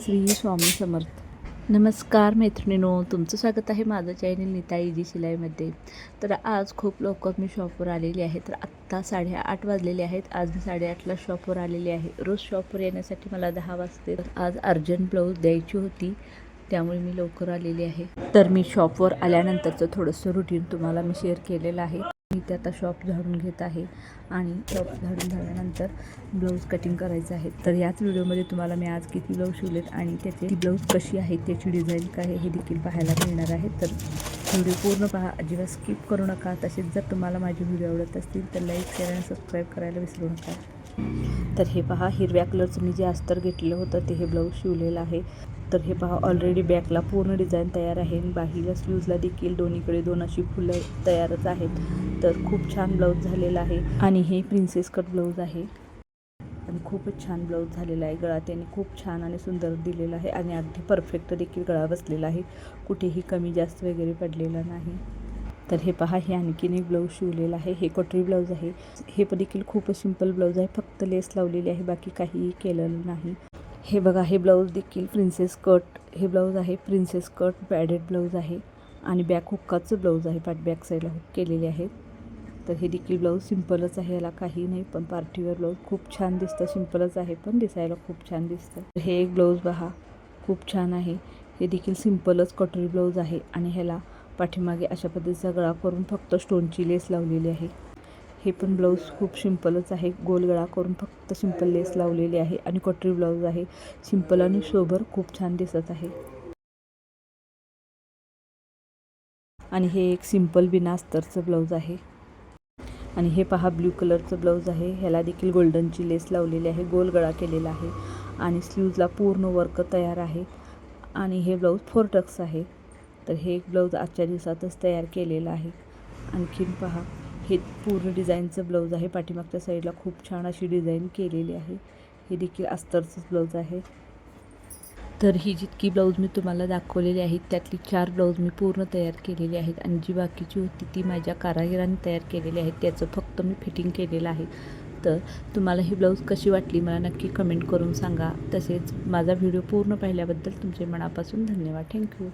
श्री स्वामी समर्थ. नमस्कार मैत्रिणीनो तुमचं स्वागत आहे माझं चॅनल नीता इजी शिलाईमध्ये. तर आज खूप लवकर मी शॉपवर आलेली आहे. तर आत्ता साडेआठ वाजलेले आहेत. आज मी साडेआठला शॉपवर आलेली आहे. रोज शॉपवर येण्यासाठी मला दहा वाजते. तर आज अर्जंट ब्लाऊज द्यायची होती. त्यामुळे मी लवकर आलेली आहे. तर मी शॉपवर आल्यानंतरचं थोडंसं रुटीन तुम्हाला मी शेअर केलेलं आहे. मी ते आता शॉप झाडून घेत आहे. आणि शॉप झाडून झाल्यानंतर ब्लाऊज कटिंग करायचं आहे. तर याच व्हिडिओमध्ये तुम्हाला मी आज किती ब्लाऊज शिवलेत आणि त्याचे ती ब्लाऊज कशी आहे त्याची डिझाईन काय आहे हे देखील पाहायला मिळणार आहे. तर व्हिडिओ पूर्ण पहा. अजिबात स्किप करू नका. तसेच जर तुम्हाला माझे व्हिडिओ आवडत असतील तर लाईक शेअर आणि सबस्क्राईब करायला विसरू नका. तर हे पहा हिरव्या कलरचं मी जे अस्तर घेतलेलं होतं ते हे ब्लाऊज शिवलेलं आहे. तर हे पहा ऑलरेडी बॅकला पूर्ण डिझाईन तयार आहे आणि बाहीला स्लीवजला देखील दोन्हीकडे दोन अशी फुलं तयारच आहेत. तर खूप छान ब्लाऊज झालेला आहे आणि हे प्रिन्सेस कट ब्लाऊज आहे. आणि खूपच छान ब्लाऊज झालेला आहे. गळा त्याने खूप छान आणि सुंदर दिलेला आहे आणि अगदी परफेक्ट देखील गळा बसलेला आहे. कुठेही कमी जास्त वगैरे पडलेला नाही. तर हे पहा हे आणखीन एक ब्लाऊज शिवलेलं आहे. हे कटरी ब्लाऊज आहे. हे पण देखील खूपच सिंपल ब्लाऊज आहे. फक्त लेस लावलेली आहे. बाकी काहीही केलेलं नाही. हे बघा हे ब्लाऊज देखील प्रिन्सेस कट हे ब्लाऊज आहे प्रिन्सेस कट बॅडेड ब्लाऊज आहे आणि बॅक हुक्काचं ब्लाऊज आहे पाठ बॅक साईडला हुक केलेले आहेत. तर हे देखील ब्लाऊज सिम्पलच आहे याला काही नाही पण पार्टीवेअर ब्लाऊज खूप छान दिसतं सिम्पलच आहे पण दिसायला खूप छान दिसतं. हे एक ब्लाऊज बघा खूप छान आहे. हे देखील सिम्पलच कटोरी ब्लाऊज आहे आणि ह्याला पाठीमागे अशा पद्धतीचा गळा करून फक्त स्टोनची लेस लावलेली आहे. हे पण ब्लाऊज खूप सिम्पलच आहे. गोलगळा करून फक्त सिंपल लेस लावलेली आहे आणि कटरी ब्लाऊज आहे. सिंपल आणि शोभर खूप छान दिसत आहे. आणि हे एक सिंपल बिना अस्तरचं ब्लाऊज आहे. आणि हे पहा ब्ल्यू कलरचं ब्लाऊज आहे. ह्याला देखील गोल्डनची लेस लावलेली आहे. गोल गळा केलेला आहे. आणि स्लीव्जला पूर्ण वर्क तयार आहे. आणि हे ब्लाऊज फोर टक्स आहे. तर हे एक ब्लाऊज आजच्या दिवसातच तयार केलेलं आहे. आणखीन पहा. हे पूर्ण डिझाईनचं ब्लाऊज आहे. पाठीमागच्या साईडला खूप छान अशी डिझाईन केलेली आहे. हे देखील अस्तरचंच ब्लाऊज आहे. तर ही जितकी ब्लाऊज मी तुम्हाला दाखवलेली आहेत त्यातली चार ब्लाऊज मी पूर्ण तयार केलेली आहेत आणि जी बाकीची होती ती माझ्या कारागिरांनी तयार केलेली आहेत. त्याचं फक्त मी फिटिंग केलेलं आहे. तर तुम्हाला ही ब्लाऊज कशी वाटली मला नक्की कमेंट करून सांगा. तसेच माझा व्हिडिओ पूर्ण पाहिल्याबद्दल तुमचे मनापासून धन्यवाद. थँक्यू.